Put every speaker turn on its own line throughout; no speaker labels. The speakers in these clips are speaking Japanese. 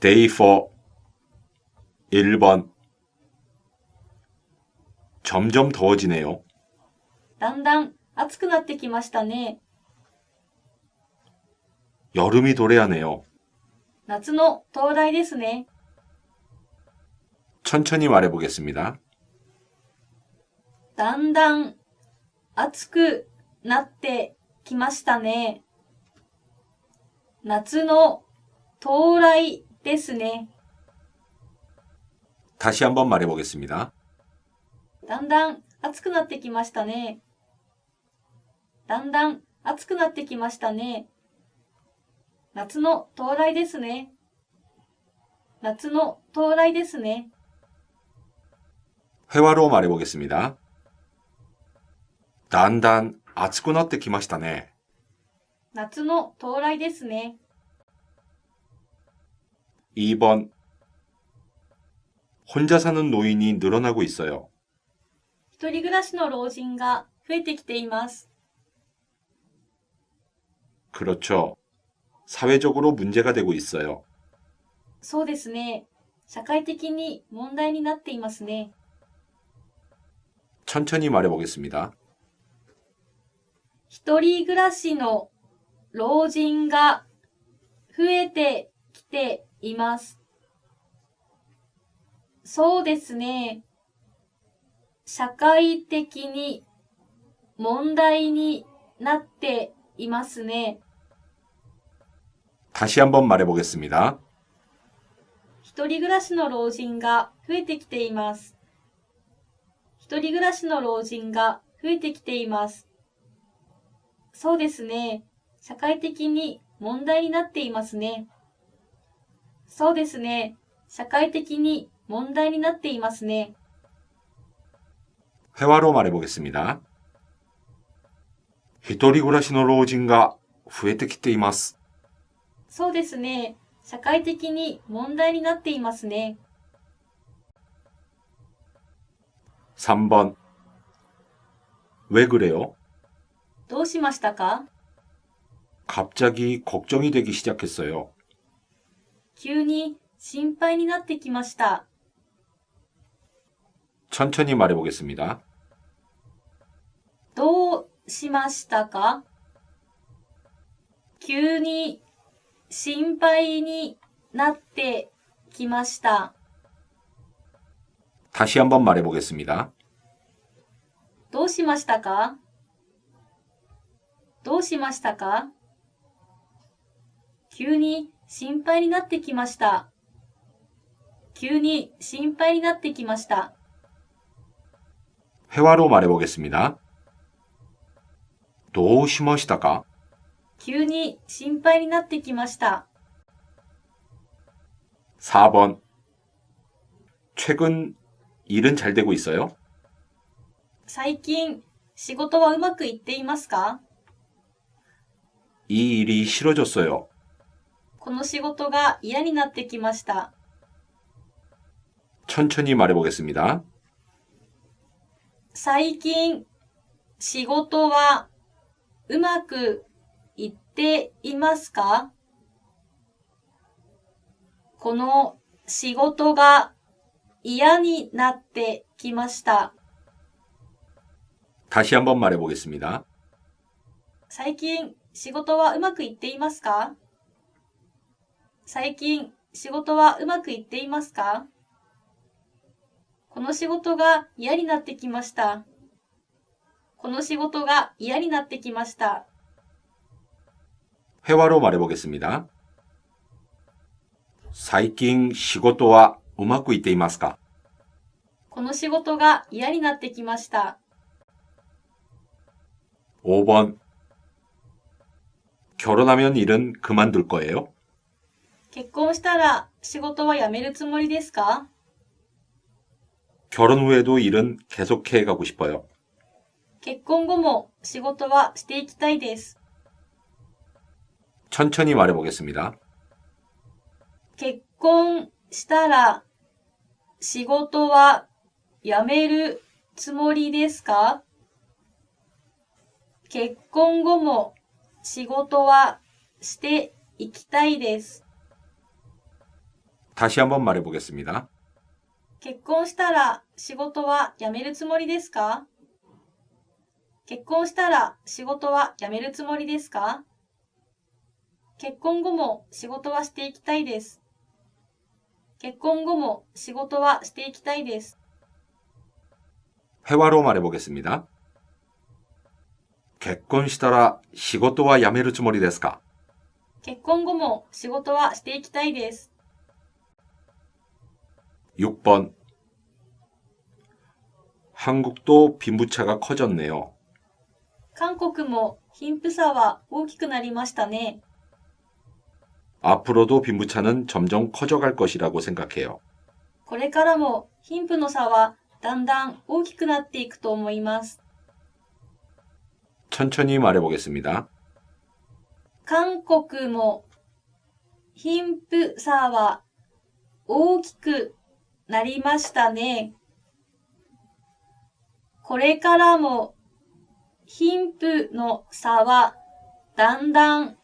Day 4 1번 점점 더워지네요.
だんだん暑くなってきましたね。
여름이 도래하네요.
夏の到来ですね。
천천히 말해보겠습니다.
だんだん暑くなってきましたね。夏の到来 ですね。
다시 한번 말해보겠습니다.
だんだん暑くなってきましたね。だんだん暑くなってきましたね。夏の到来ですね。夏の到来ですね。
회화로 말해보겠습니다. 단단 아츠고 나ってきましたね.
夏の到来ですね。
2번 혼자 사는 노인이 늘어나고 있어요.
一人暮らしの老人が増えてきています。
그렇죠. 사회적으로 문제가 되고 있어요.
そうですね。社会的に問題になっていますね。
천천히 말해보겠습니다.
一人暮らしの老人が増えてきて います。そうですね。社会的に問題になっていますね。
다시 한번 말해보겠습니다.
一人暮らしの老人が増えてきています。一人暮らしの老人が増えてきています。そうですね。社会的に問題になっていますね。 そうですね。社会的に問題になっていますね。
회화로 말해보겠습니다. 히토리 구라시노 로진가 増えてきています.
そうですね。社会的に問題になっていますね。
3번 왜 그래요?
どうしましたか
갑자기 걱정이 되기 시작했어요.
急に心配になってきました。
천천히 말해보겠습니다.
どうしましたか急に心配になってきました。
다시 한번 말해보겠습니다.
どうしましたかどうしましたか急に 心配になってきました。急に心配になってきました。
회화로 말해보겠습니다. どうしましたか?
急に心配になってきました。
4번 최근 일은 잘 되고 있어요?
最近仕事はうまくいっていますか
이 일이 싫어졌어요.
この仕事が嫌になってきました。
천천히 말해보겠습니다.
最近仕事はうまくいっていますかこの仕事が嫌になってきました。
다시 한번 말해보겠습니다.
最近仕事はうまくいっていますか 最近仕事はうまくいっていますかこの仕事が嫌になってきました。この仕事が嫌になってきました。
회화로 말해보겠습니다. 最近仕事はうまくいっていますか?
この仕事が嫌になってきました。
5번 결혼하면 일은 그만둘 거예요?
結婚したら仕事は辞めるつもりですか
결혼 후에도 일은 계속해 가고 싶어요.
結婚後も仕事はしていきたいです。
천천히 말해보겠습니다.
結婚したら仕事は辞めるつもりですか結婚後も仕事はしていきたいです。
다시 한번 말해보겠습니다.
結婚したら仕事は辞めるつもりですか結婚したら仕事は辞めるつもりですか結婚後も仕事はしていきたいです。結婚後も仕事はしていきたいです。
회화로 말해보겠습니다. 結婚したら仕事は辞めるつもりですか
結婚後も仕事はしていきたいです。
6번 한국도 빈부차가 커졌네요.
韓国も貧富差は大きくなりましたね。
앞으로도 빈부차는 점점 커져갈 것이라고 생각해요.
これからも貧富の差はだんだん大きくなっていくと思います。
천천히 말해보겠습니다.
韓国も貧富差は大きく なりましたね。これからも貧富の差はだんだん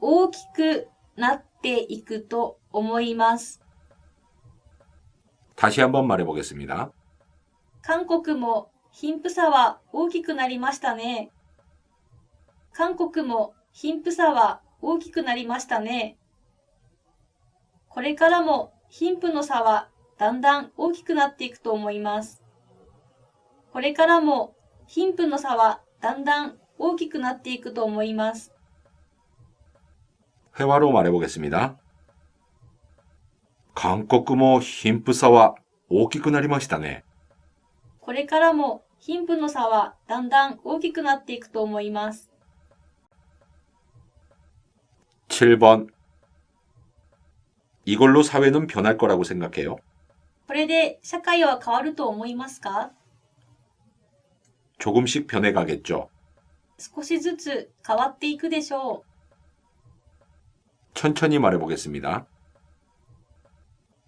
大きくなっていくと思います。
다시 한번 말해보겠습니다.
韓国も貧富差は大きくなりましたね。韓国も貧富差は大きくなりましたね。これからも貧富の差は だんだん大きくなっていくと思います。これからも貧富の差はだんだん大きくなっていくと思います。
회화로 말해보겠습니다. 한국도 빈부차가 大きくなりましたね.
これからも貧富の差はだんだん大きくなっていくと思います。
7번 이걸로 사회는 변할 거라고 생각해요.
これで社会は変わると思いますか
조금씩 변해가겠죠.
少しずつ変わっていくでしょう。
천천히 말해보겠습니다.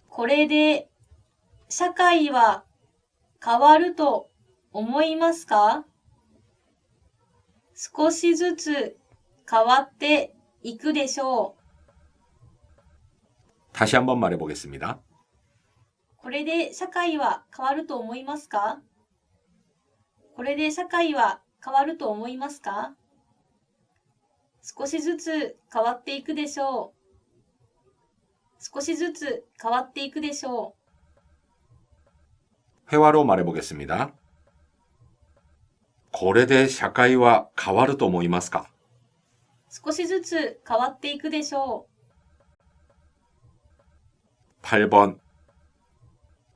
これで社会は変わると思いますか少しずつ変わっていくでしょう。
다시 한번 말해보겠습니다.
これで社会は変わると思いますかこれで社会は変わると思いますか少しずつ変わっていくでしょう。少しずつ変わっていくでしょう。
회화로 말해보겠습니다. これで社会は変わると思いますか
少しずつ変わっていくでしょう。
8번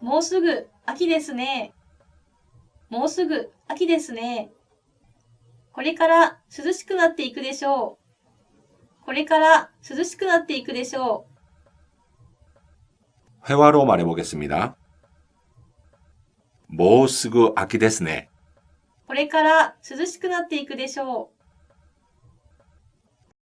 う。もうすぐ秋ですね。もうすぐ秋ですね。これから涼しくなっていくでしょう。これから涼しくなっていくでしょう。
회화로 말해보겠습니다. 뭐 쓰고 아키 ですね.
これから涼しくなっていくでしょう。 う。